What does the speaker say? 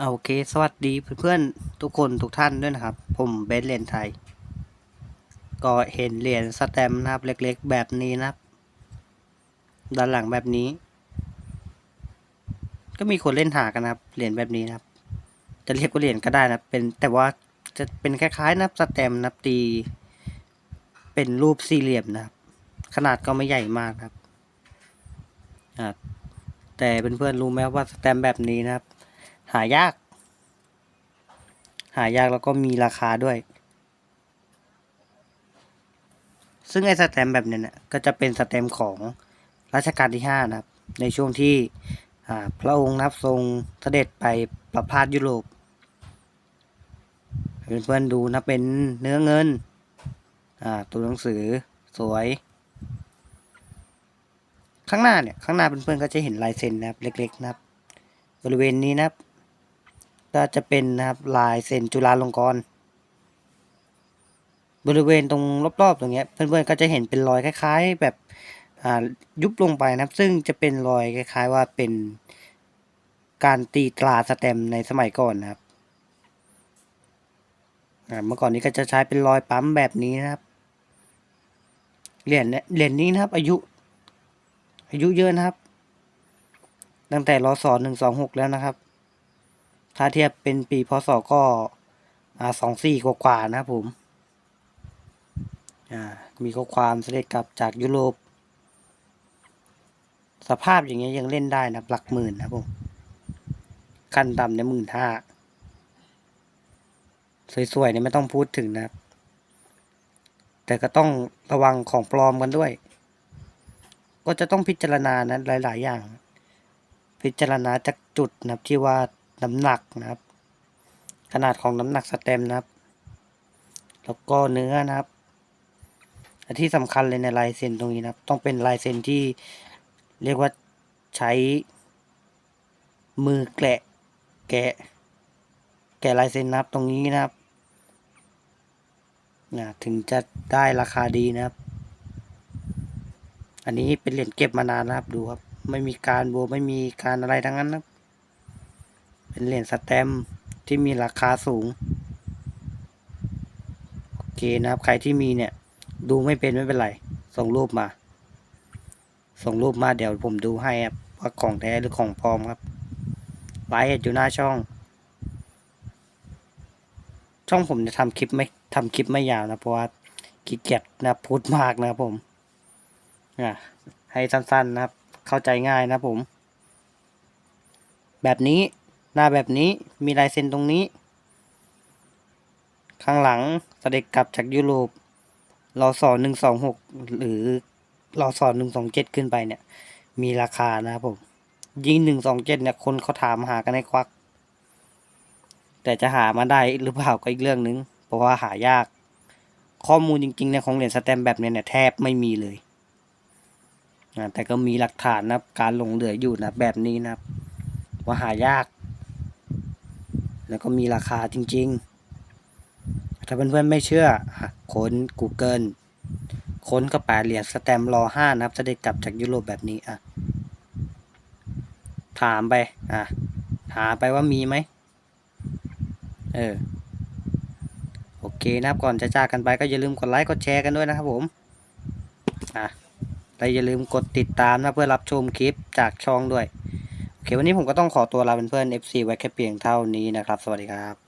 โอเค สวัสดีเพื่อนๆ ทุกคนทุกท่านด้วยนะครับ ผมเบสเลนไทย ก็เห็นเหรียญสแตมป์นะครับเล็กๆ แบบนี้นะครับ ด้านหลังแบบนี้ ก็มีคนเล่นหากันนะครับ เหรียญแบบนี้นะครับ จะเรียกว่าเหรียญก็ได้นะครับเป็นแต่ว่าจะเป็นคล้ายๆ นับสแตมป์นับตี เป็นรูปสี่เหลี่ยมนะครับ ขนาดก็ไม่ใหญ่มากครับอ่าแต่เพื่อนๆรู้ไหมว่าสแตมป์แบบนี้นะครับ หายาก หายากแล้วก็มีราคาด้วย ซึ่งไอ้สแตมแบบเนี้ยนี่ยก็จะเป็นสแตมของรัชกาลที่ห้านะครับ ในช่วงที่พระองค์นับทรงเสด็จไปประพาสยุโรปเพื่อนๆดูนะเป็นเนื้อเงินตัวหนังสือสวย ข้างหน้าเนี่ย ข้างหน้าเพื่อนๆก็จะเห็นลายเซ็นนะครับ เล็กๆนะครับ บริเวณนี้นะครับ ก็จะเป็นนะครับลายเซ็นจุฬาลงกรณ์บริเวณตรงรอบๆตรงเนี้ยเพื่อนๆก็จะเห็นเป็นรอยคล้าย ๆ แบบอ่ายุบลงไปนะครับ ซึ่งจะเป็นรอยคล้าย ๆ ว่าเป็นการตีตราสแตมในสมัยก่อนนะครับเมื่อก่อนนี้ก็จะใช้เป็นรอยปั๊มแบบนี้นะครับเหรียญเหรียญนี้นะครับ อายุ อายุเยอะนะครับ ตั้งแต่รอศหนึ่งสองหกแล้วนะครับ ถ้าเทียบเป็นปีพศก็สองสี่กว่าๆนะครับผม มีข้อความเสด็จกลับจากยุโรป สภาพอย่างเงี้ยยังเล่นได้นับหลักหมื่นนะผม ขั้นต่ำเนี่ยหมื่นห้า สวยๆเนี่ยไม่ต้องพูดถึงนะครับ แต่ก็ต้องระวังของปลอมกันด้วย ก็จะต้องพิจารณานะหลาย ๆ อย่าง พิจารณาจากจุดนะที่ว่า น้ำหนักนะครับ ขนาดของน้ำหนักสแตมนะครับ แล้วก็เนื้อนะครับที่สำคัญเลยในลายเซ็นตรงนี้นะครับ ต้องเป็นลายเซ็นที่เรียกว่าใช้มือแกะแกะ แกะลายเซ็นนะครับตรงนี้นะครับนะถึงจะได้ราคาดีนะครับ อันนี้เป็นเหรียญเก็บมานานนะครับดูครับ ไม่มีการโบวไม่มีการอะไรทั้งนั้นนะครับ เป็นเหรียญสแตมที่มีราคาสูง โอเคนะครับ ใครที่มีเนี่ย ดูไม่เป็นไม่เป็นไร ส่งรูปมา ส่งรูปมาเดี๋ยวผมดูให้ครับว่าของแท้หรือของปลอมครับไลฟ์อยู่หน้าช่อง ช่องผมจะทำคลิปไม่ทำคลิปไม่ยาวนะ เพราะว่าขี้เกียจนะพูดมากนะครับผมอะให้สั้นๆนะครับ เข้าใจง่ายนะผม แบบนี้ หน้าแบบนี้มีลายเซ็นตรงนี้ ข้างหลังสเสด็จกลับจากยุโรปรอสอหนึ่งสองหกหรือรอสอหนึ่งสองเจ็ดขึ้นไปเนี่ย มีราคานะครับผม ยิงหนึ่งสองเจ็ดเนี่ยคนเขาถามหากันในควัก แต่จะหามาได้หรือเปล่าก็อีกเรื่องนึง เพราะว่าหายาก ข้อมูลจริงๆในของเหรียญสแตมแบบเนี้ยเนี่ยแทบไม่มีเลยแต่ก็มีหลักฐานนะการหลงเหลืออยู่นะแบบนี้นะว่าหายาก แล้วก็มีราคาจริง ๆ ถ้าเพื่อนๆไม่เชื่อค้น Google ค้นก็แปลเหรียญสแตมรอห้านะครับ จะได้กลับจากยุโรปแบบนี้อะ ถามไปอะหาไปว่ามีไหมเออโอเคนะครับก่อนจะจากกันไปก็อย่าลืมกดไลค์กดแชร์กันด้วยนะครับผมอะและอย่าลืมกดติดตามนะเพื่อรับชมคลิปจากช่องด้วย เควันนี้ผมก็ต้องขอตัวลาเป็นเพื่อน FC ไว้แค่เพียงเท่านี้นะครับ สวัสดีครับ